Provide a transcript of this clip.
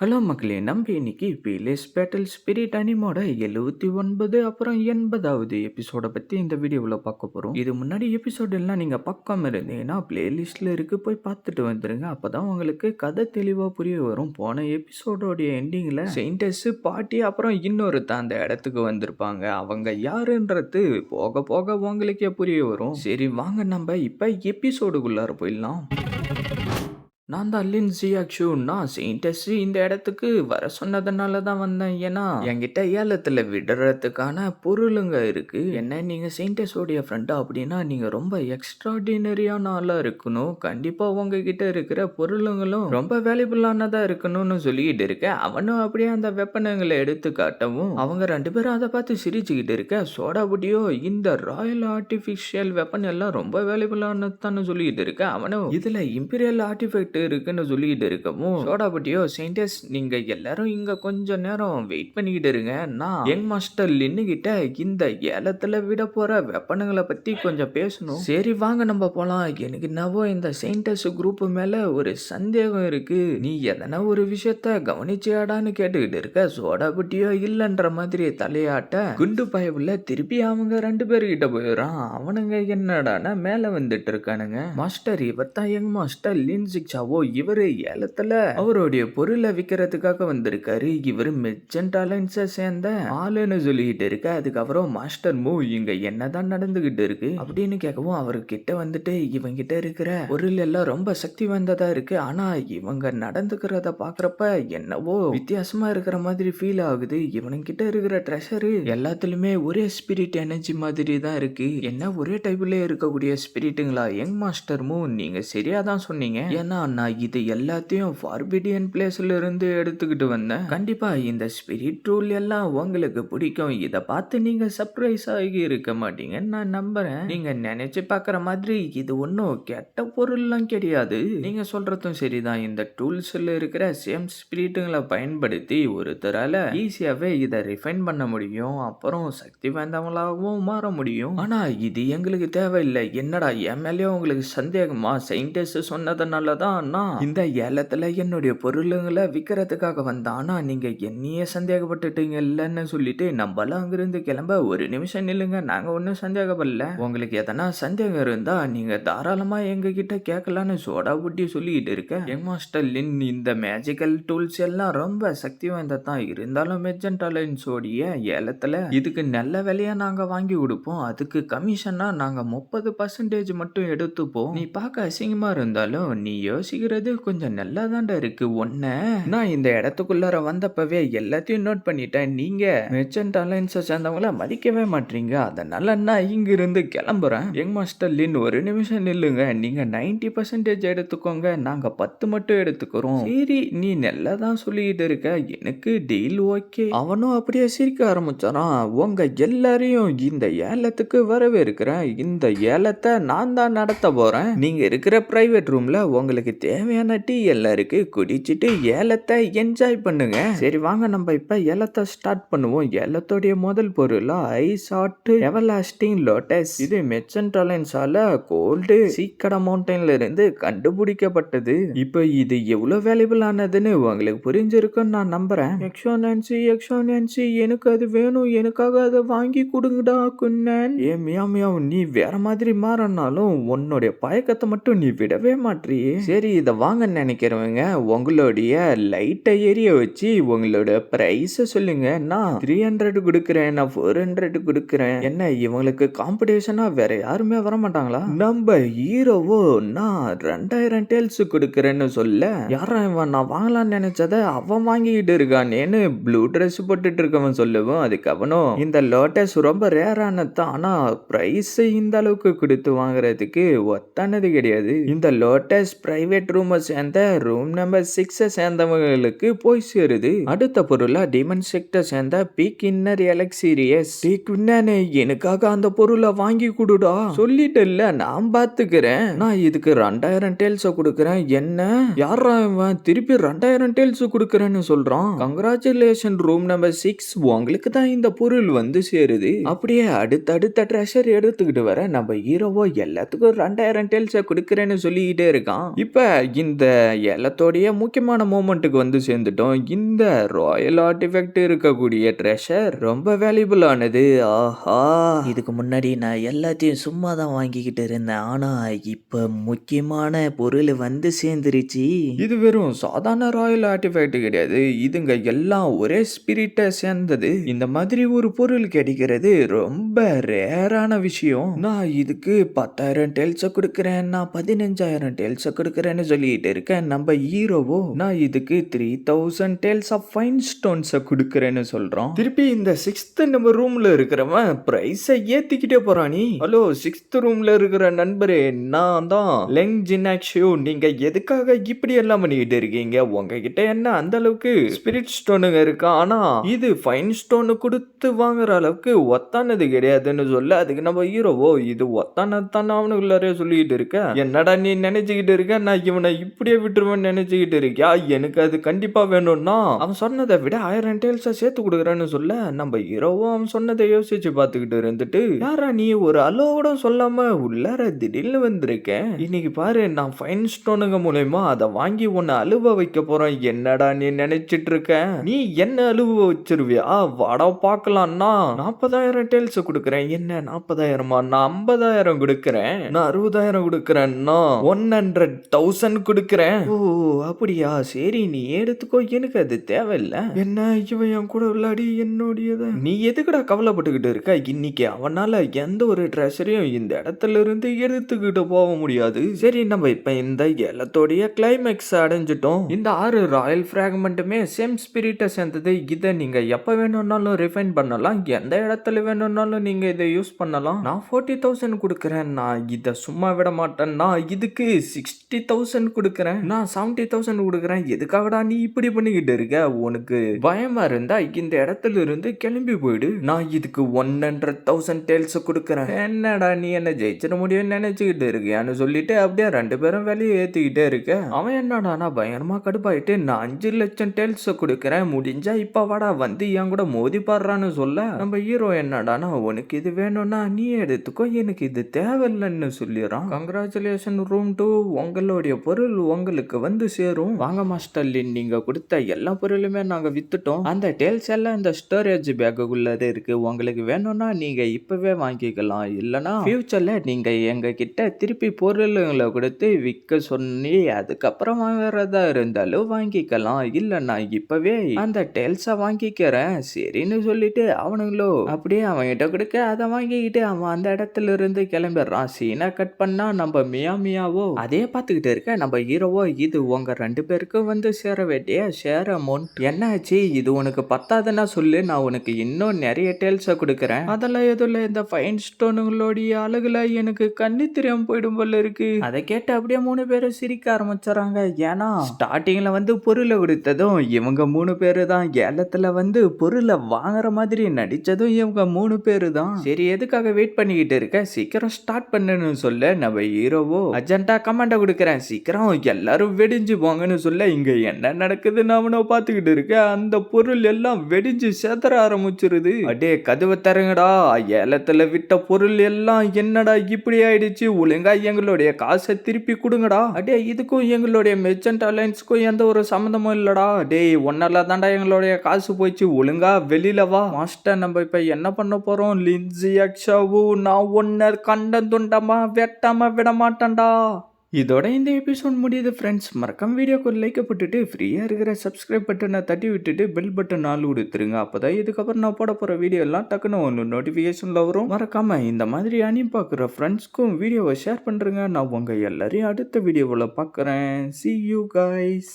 Hello மக்களே நம்ம இன்னைக்கு பீலேஸ் பேட்டல் ஸ்பிரிட் அனிமோட எழுபத்தி ஒன்பது அப்புறம் எண்பதாவது எபிசோட பற்றி இந்த வீடியோவில் பார்க்க போகிறோம் இது முன்னாடி எபிசோட் எல்லாம் நீங்கள் பார்க்காம இருந்தீங்கன்னா பிளேலிஸ்ட்டில் இருக்கு போய் பார்த்துட்டு வந்துருங்க. அப்போ தான் உங்களுக்கு கதை தெளிவாக புரிய வரும். போன எபிசோடோடைய எண்டிங்கில் செயின்டஸ் பாட்டி அப்புறம் இன்னொருத்த அந்த இடத்துக்கு வந்திருப்பாங்க. அவங்க யாருன்றது போக போக உங்களுக்கே புரிய வரும். சரி வாங்க நம்ம இப்போ எபிசோடுக்குள்ளார போயிடலாம். நான் தான் லின்சி அக்ஷு. நான் செயின்டஸ் இந்த இடத்துக்கு வர சொன்னதுனால தான் வந்தேன். ஏன்னா என்கிட்ட ஏலத்தில் விடுறதுக்கான பொருளுங்க இருக்குது என்ன நீங்கள் செயின்டஸோடைய ஃப்ரெண்டா அப்படின்னா நீங்கள் ரொம்ப எக்ஸ்ட்ராடினரியான ஆளாக இருக்கணும். கண்டிப்பாக உங்ககிட்ட இருக்கிற பொருளுங்களும் ரொம்ப வேல்யூபிளானதா இருக்கணும்னு சொல்லிக்கிட்டு இருக்கேன் அவனும் அப்படியே அந்த வெப்பனங்களை எடுத்து காட்டவும் அவங்க ரெண்டு பேரும் அதை பார்த்து சிரிச்சுக்கிட்டு இருக்க. சோடா புட்டியோ இந்த ராயல் ஆர்டிஃபிஷியல் வெப்பன் எல்லாம் ரொம்ப வேல்யூபிளானதான்னு சொல்லிக்கிட்டு இருக்க. அவனும் இதில் இம்பீரியல் ஆர்டிஃபெக்ட் இருக்குன்னு சொல்லிக்கிட்டு இருக்கவும் சோடா புட்டியோ செயின்டஸ் நீங்க எல்லாரும் இங்க கொஞ்ச நேரம் வெயிட் பண்ணிக்கிட்டு இருங்க. நான் யங் மாஸ்டர் லின்னு கிட்ட இந்த ஏலத்துல விட போற வெப்பனுங்களை பத்தி கொஞ்சம் பேசணும். சரி வாங்க நம்ம போலாம். எனக்கு என்னவோ இந்த செயின்டஸ் குரூப் மேல ஒரு சந்தேகம் இருக்கு. நீ எதனா ஒரு விஷயத்த கவனிச்சியாடான்னு கேட்டுக்கிட்டு இருக்க? சோடா புட்டியோ இல்லன்ற மாதிரி தலையாட்ட குண்டு பயவுல திருப்பி அவங்க ரெண்டு பேர்கிட்ட போயிடுறான். அவனுங்க என்னடானா மேல வந்துட்டு இருக்கானுங்க. மாஸ்டர் இவர் தான் யங் மாஸ்டர் லின் சிக்ஸாவோ இவரு ஏலத்துல அவருடைய பொருளை விற்கிறதுக்காக வந்திருக்காரு. இவரு மெர்ச்சன்ட் அலைன்ஸை சேர்ந்த ஆளுன்னு சொல்லிக்கிட்டு இருக்க. அதுக்கப்புறம் மாஸ்டர் மூ இங்க என்னதான் நடந்துகிட்டு இருக்கு அப்படின்னு கேட்கவும் அவர் கிட்ட வந்துட்டு இவங்க கிட்ட இருக்கிற பொருள் எல்லாம் ரொம்ப சக்தி வாய்ந்ததா இருக்கு. ஆனா இவங்க நடந்துக்கிறத பாக்குறப்ப என்னவோ வித்தியாசமா இருக்கிற மாதிரி ஃபீல் ஆகுது. இவனுங்க கிட்ட இருக்கிற ட்ரெஷரு எல்லாத்துலயுமே ஒரே ஸ்பிரிட் எனர்ஜி மாதிரி தான் இருக்கு. என்ன ஒரே டைப்ல இருக்கக்கூடிய ஸ்பிரிட்டுங்களா யங் மாஸ்டர் மூ நீங்க சரியா தான் சொன்னீங்க. ஏன்னா நான் இது எல்லாத்தையும் ஃபார்பிடியன் பிளேஸ்ல இருந்து எடுத்துக்கிட்டு வந்தேன். கண்டிப்பா இந்த ஸ்பிரிட் ரூல் எல்லாம் உங்களுக்கு பிடிக்கும். இதை பார்த்து நீங்க சர்ப்ரைஸ் ஆகி இருக்க மாட்டீங்கன்னு நான் நம்புறேன். நீங்க நினைச்சு பார்க்குற மாதிரி இது ஒன்றும் கெட்ட பொருள்லாம் கிடையாது. நீங்க சொல்றதும் சரிதான். இந்த டூல்ஸ்ல இருக்கிற சேம் ஸ்பிரிட்டுங்களை பயன்படுத்தி ஒருத்தரால ஈஸியாவே இதை ரிஃபைன் பண்ண முடியும். அப்புறம் சக்தி வாய்ந்தவங்களாகவும் மாற முடியும். ஆனா இது எங்களுக்கு தேவையில்லை. என்னடா என் உங்களுக்கு சந்தேகமா? சயின்டிஸ்ட் சொன்னதுனால தான் நான் இந்த ஏலத்துல என்னுடைய பொருளுங்களை விற்கிறதுக்காக வந்தானா நீங்க என்னையே சந்தேகப்பட்டுட்டீங்க இல்லைன்னு சொல்லிட்டு நம்மளாம் அங்கிருந்து கிளம்ப ஒரு நிமிஷம் நில்லுங்க நாங்க ஒன்றும் சந்தேகப்படல. உங்களுக்கு எதனா சந்தேகம் இருந்தா நீங்க தாராளமா எங்க கிட்ட கேட்கலான்னு சோடா புட்டி சொல்லிக்கிட்டு இருக்க. யங் மாஸ்டர் லின் இந்த மேஜிக்கல் டூல்ஸ் எல்லாம் ரொம்ப சக்தி வாய்ந்ததான் இருந்தாலும் மெஜன்டாலின்ஸோடைய ஏலத்துல இதுக்கு நல்ல விலையா நாங்க வாங்கி கொடுப்போம். அதுக்கு கமிஷனா நாங்க முப்பது பர்சன்டேஜ் மட்டும் எடுத்துப்போம். நீ பார்க்க அசிங்கமா இருந்தாலும் நீ யோசிக்கிறது கொஞ்சம் நல்லா இருக்கு. ஒன்ன நான் இந்த இடத்துக்குள்ளார வந்தப்பவே எல்லாத்தையும் நோட் பண்ணிட்டேன். நீங்க மெர்ச்சன்ட் அலைன்ஸை சேர்ந்தவங்கள மதிக்கவே மாட்டீங்க. அதனால நான் இங்கிருந்து கிளம்புறேன். யங் மாஸ்டர் லின் ஒரு நிமிஷம் நில்லுங்க. நீங்க 90% பர்சன்டேஜ் எடுத்துக்கோங்க. நாங்க பத்து மட்டும் எடுத்துக்கிறோம். சரி நீ நல்லா தான் சொல்லிட்டு இருக்க. எனக்கு டீல் ஓகே அவனும் அப்படியே சிரிக்க ஆரம்பிச்சாரான் உங்க எல்லாரையும் இந்த ஏலத்துக்கு வரவேற்கிறேன். இந்த ஏலத்தை நான் தான் நடத்த போறேன். நீங்க இருக்கிற பிரைவேட் ரூம்ல உங்களுக்கு தேவையான டீ எல்லாம் குடிச்சிட்டு ஏலத்தை என்ஜாய் பண்ணுங்க. சரி வாங்க நம்ம இப்ப ஏலத்தை ஸ்டார்ட் பண்ணுவோம். ஏலத்தோடைய முதல் பொருளா ஐஸ் ஹாட் எவர்லாஸ்டிங் லோட்டஸ் இது மெச்சன்டாலன்ஸால கோல்டு சீக்கட மவுண்டன்ல இருந்து கண்டுபிடிக்கப்பட்டது. இப்போ இது எவ்வளவு வேல்யூபிள் ஆனதுன்னு உங்களுக்கு புரிஞ்சிருக்குன்னு நான் நம்புறேன். எக்ஷோ நான்சி எக்ஷோ நான்சி எனக்கு அது வேணும். எனக்காக அதை வாங்கி கொடுங்கடா குன்னன். ஏ மியா மியாவும் நீ வேற மாதிரி மாறினாலும் உன்னுடைய பழக்கத்தை மட்டும் நீ விடவே மாட்றியே. சரி இதை வாங்க நினைக்கிறவங்க உங்களுடைய லைட்டை எரிய வச்சு உங்களோட ப்ரைஸை சொல்லுங்க. நான் த்ரீ ஹண்ட்ரட் கொடுக்குறேன் நான் ஃபோர் ஹண்ட்ரட் கொடுக்குறேன். என்ன இவங்களுக்கு காம்படிஷனா வேற யாருமே வர மாட்டாங்களா நம்ம ஹீரோவோ நான் ரெண்டாயிரம் டேல்ஸ் கொடுக்குறேன்னு சொல்ல யாரும் இவன்? நான் வாங்கலாம்னு நினைச்சத அவன் வாங்கிக்கிட்டு இருக்கானேன்னு ப்ளூ ட்ரெஸ் போட்டுட்டு இருக்கவன் சொல்லுவோம் அதுக்கு அவனும் இந்த லோட்டஸ் ரொம்ப ரேரானது ஆனா ப்ரைஸை இந்த அளவுக்கு கொடுத்து வாங்குறதுக்கு ஒத்தானது கிடையாது. இந்த லோட்டஸ் ப்ரைவேட் ரூமை சேர்ந்த ரூம் நம்பர் சிக்ஸை சேர்ந்தவங்களுக்கு போய் சேருது. அடுத்த பொருளா டிமன் செக்டர் சேர்ந்த பீக் இன்னர் எலக்சீரியஸ் பீக் எனக்காக அந்த பொருளை வாங்கி கொடுடா. சொல்லிட்டல்ல நான் பாத்துக்கிறேன். நான் இதுக்கு ரெண்டாயிரம் டேல்ஸ கொடுக்குறேன். என்ன? யாரா இவன்? திருப்பி ரெண்டாயிரம் டேல்ஸ் கொடுக்குறேன்னு சொல்றான். கங்க்ராச்சுலேஷன் ரூம் நம்பர் சிக்ஸ் உங்களுக்கு தான் இந்த பொருள் வந்து சேருது. அப்படியே அடுத்தடுத்த ட்ரெஷர் எடுத்துக்கிட்டு வர நம்ம ஹீரோவோ எல்லாத்துக்கும் ரெண்டாயிரம் டேல்ஸ கொடுக்குறேன்னு சொல்லிக்கிட்டே இருக்கான். இப்ப இந்த ஏலத்தோடைய முக்கியமான மூமெண்ட்டுக்கு வந்து சேர்ந்துட்டோம். இந்த ராயல் ஆர்டிஃபெக்ட் இருக்கக்கூடிய ட்ரெஷர் ரொம்ப வேல்யூபிளானது ஆஹா. இதுக்கு முன்னாடி நான் எல்லாத்தையும் சும்மா தான் வாங்கிக்கிட்டு இருந்தேன். ஆனா இப்ப முக்கியமான பொருள் வந்து சேர்ந்துருச்சு. இது வெறும் சாதாரண ராயல் ஆர்டிஃபேக்ட் கிடையாது. இதுங்க எல்லாம் ஒரே ஸ்பிரிட்டை சேர்ந்தது. இந்த மாதிரி ஒரு பொருள் கிடைக்கிறது ரொம்ப ரேரான விஷயம். நான் இதுக்கு பத்தாயிரம் டெல்ஸை கொடுக்குறேன் நான் பதினஞ்சாயிரம் டெல்ஸை கொடுக்குறேன்னு சொல்லிட்டு இருக்கேன். நம்ம ஹீரோவோ நான் இதுக்கு three thousand tales of fine ஸ்டோன்ஸை கொடுக்குறேன்னு சொல்றோம். திருப்பி இந்த சிக்ஸ்த் நம்ம ரூம்ல இருக்கிறவன் ப்ரைஸை ஏற்றிக்கிட்டே போகிறான் நீ. ஹலோ சிக்ஸ்த் ரூம்ல இருக்கிற நண்பரே நான் தான். லெங் ஜினாக்ஷியோ நீங்கள் எதுக்காக இப்படி எல்லாம் பண்ணிக்கிட்டு இருக்கீங்க? உங்ககிட்ட என்ன அந்த அளவுக்கு ஸ்பிரிட் ஸ்டோனுங்க இருக்கா? ஆனால் இது ஃபைன் ஸ்டோனு கொடுத்து வாங்குற அளவுக்கு ஒத்தானது கிடையாதுன்னு சொல்ல அதுக்கு நம்ம ஹீரோவோ இது ஒத்தானது தானே அவனுக்குள்ளாரே சொல்லிக்கிட்டு இருக்க என்னடா நீ நினைச்சுக்கிட்டு இருக்க? நான் இவனை இப்படியே விட்டுருவேன்னு நினைச்சுக்கிட்டு இருக்கியா? எனக்கு அது கண்டிப்பா வேணும்னா அவன் சொன்னதை விட ஆயிரம் டேல்ஸா சேர்த்து கொடுக்குறேன்னு சொல்ல நம்ம இரவும் அவன் சொன்னதை யோசிச்சு பார்த்துக்கிட்டு இருந்துட்டு யாரா நீ? ஒரு அலோவோட சொல்லாம உள்ளார திடீர்னு வந்திருக்கேன். இன்னைக்கு பாரு நான் ஃபைன் ஸ்டோனுங்க மூலயமா அதை வாங்கி உன்னை அழுவ வைக்க போறேன். என்னடா நீ நினைச்சிட்டு இருக்க? நீ என்ன அழுவ வச்சிருவியா? வாடா பார்க்கலாம்னா நாற்பதாயிரம் டேல்ஸ் கொடுக்குறேன். என்ன நாற்பதாயிரமா நான் ஐம்பதாயிரம் கொடுக்குறேன். நான் அறுபதாயிரம் கொடுக்குறேன்னா ஒன் ஹண்ட்ரட் தௌசண்ட் கொடுக்குறேன். ஓ அப்படியா? சரி நீ எடுத்துக்கோ. எனக்கு அது தேவையில்ல. என்ன இவன் என் கூட விளையாடி என்னுடையத? நீ எதுக்குடா கவலைப்பட்டுக்கிட்டு இருக்க? இன்னைக்கு அவனால எந்த ஒரு ட்ரெஷரையும் இந்த இடத்துல இருந்து எடுத்துக்கிட்டு போக முடியாது. சரி நம்ம இப்ப இந்த ஏலத்தோடைய கிளைமேக்ஸ் அடைஞ்சிட்டோம். இந்த ஆறு ராயல் ஃப்ராக்மெண்ட்டுமே சேம் ஸ்பிரிட்டை சேர்ந்தது. இதை நீங்க எப்ப வேணும்னாலும் ரிஃபைன் பண்ணலாம். எந்த இடத்துல வேணும்னாலும் நீங்க இதை யூஸ் பண்ணலாம். நான் ஃபோர்ட்டி தௌசண்ட் கொடுக்குறேன். நான் இதை சும்மா விட மாட்டேன். நான் இதுக்கு சிக்ஸ்டி தௌசண்ட் தௌசண்ட் கொடுக்குறேன். நான் செவன்டி தௌசண்ட் கொடுக்குறேன். எதுக்காகடா நீ இப்படி பண்ணிக்கிட்டு இருக்க? உனக்கு பயமா இருந்தா இந்த இடத்துல இருந்து கிளம்பி போயிடு. நான் இதுக்கு ஒன் ஹண்ட்ரட் தௌசண்ட் டேல்ஸ் கொடுக்குறேன். என்னடா நீ என்ன ஜெயிச்சிட முடியும்னு நினைச்சுக்கிட்டு இருக்கியான்னு சொல்லிட்டு அப்படியே ரெண்டு பேரும் வெளியே ஏத்திக்கிட்டே இருக்க. அவன் என்னடா நான் பயங்கரமா கடுப்பாயிட்டு நான் அஞ்சு லட்சம் டேல்ஸ் கொடுக்குறேன். முடிஞ்சா இப்ப வாடா வந்து என் கூட மோதி பாடுறான்னு சொல்ல. நம்ம ஹீரோ என்னடானா உனக்கு இது வேணும்னா நீ எடுத்துக்கோ. எனக்கு இது தேவையில்லைன்னு சொல்லிடுறான். கங்க்ராச்சுலேஷன் ரூம் டூ உங்களுடைய பொருள் உங்களுக்கு வந்து சேரும். வாங்க மாஸ்டர் லின் நீங்க கொடுத்த எல்லா பொருளுமே நாங்க வித்துட்டோம். அந்த டேல்ஸ் எல்லாம் இந்த ஸ்டோரேஜ் பேக்குள்ளதே இருக்கு. உங்களுக்கு வேணும்னா நீங்க இப்பவே வாங்கிக்கலாம். இல்லனா ஃபியூச்சர்ல நீங்க எங்க கிட்ட திருப்பி பொருளுங்களை கொடுத்து விற்க சொல்லி அதுக்கப்புறம் வாங்குறதா இருந்தாலும் வாங்கிக்கலாம். இல்லைன்னா இப்பவே அந்த டேல்ஸை வாங்கிக்கிறேன். சரின்னு சொல்லிட்டு அவனுங்களோ அப்படியே அவன்கிட்ட கொடுக்க அதை வாங்கிக்கிட்டு அவன் அந்த இடத்துல இருந்து கிளம்பிடுறான். சீனை கட் பண்ணா நம்ம மியா மியாவோ? அதே பார்த்துக்கிட்டு இருக்க நம்ம ஹீரோவோ இது உங்க ரெண்டு பேருக்கும் வந்து சேர வேண்டிய ஷேர் அமௌண்ட் என்னாச்சு? இது உனக்கு பத்தாதுன்னா சொல்லு நான் உனக்கு இன்னும் நிறைய டேல்ஸை கொடுக்குறேன். அதெல்லாம் எதுவும் இல்லை இந்த ஃபைன் ஸ்டோனுங்களுடைய அழகுல எனக்கு கண்ணி திரியம் போயிடும் போல இருக்கு. அதை கேட்டு அப்படியே மூணு பேரும் சிரிக்க ஆரம்பிச்சாங்க ஏன்னா ஸ்டார்டிங்ல வந்து பொருளை கொடுத்ததும் இவங்க மூணு பேரு தான் ஏலத்துல வந்து பொருளை வாங்குற மாதிரி நடிச்சதும் இவங்க மூணு பேரு தான் சரி எதுக்காக வெயிட் பண்ணிக்கிட்டு இருக்க? சீக்கிரம் ஸ்டார்ட் பண்ணுன்னு சொல்ல. நம்ம ஹீரோவோ அர்ஜென்ட்டா கமாண்ட கொடுக்குறேன். சீக்கிரம் எல்லாரும் வெடிஞ்சு போங்கன்னு சொல்ல இங்கே என்ன நடக்குதுன்னு அவனை பார்த்துக்கிட்டு இருக்க. அந்த பொருள் எல்லாம் வெடிஞ்சு சேதற ஆரம்பிச்சிருது. அடே கதவை தருங்கடா ஏலத்தில் விட்ட பொருள் எல்லாம் என்னடா இப்படி ஆயிடுச்சு? ஒழுங்கா எங்களுடைய காசை திருப்பி கொடுங்கடா. அடே இதுக்கும் எங்களுடைய மெர்ச்சன்ட் அலைன்ஸ்க்கும் எந்த ஒரு சம்மந்தமும் இல்லடா. டேய் ஒன்னால தாண்டா எங்களுடைய காசு போயிடுச்சு ஒழுங்கா வெளியில வா. மாஸ்டர் நம்ம இப்போ என்ன பண்ண போறோம்? லின்சி அக்ஷாவு நான் ஒன்னர் கண்ட துண்டமா வெட்டாம விட மாட்டேன்டா இதோட இந்த எபிசோட் முடியுது ஃப்ரெண்ட்ஸ் மறக்காம வீடியோக்கு ஒரு லைக்கை போட்டுட்டு ஃப்ரீயாக இருக்கிற சப்ஸ்கிரைப் பட்டனை தட்டி விட்டுட்டு பெல் பட்டன் ஆள் கொடுத்துருங்க அப்போ தான் இதுக்கப்புறம் நான் போட போகிற வீடியோ எல்லாம் டக்குன்னு ஒன்று நோட்டிஃபிகேஷனில் வரும். மறக்காம இந்த மாதிரி அணி பார்க்குற ஃப்ரெண்ட்ஸ்க்கும் வீடியோவை ஷேர் பண்ணுறேங்க நான் உங்கள் எல்லாரையும் அடுத்த வீடியோவில் பார்க்குறேன். C you guys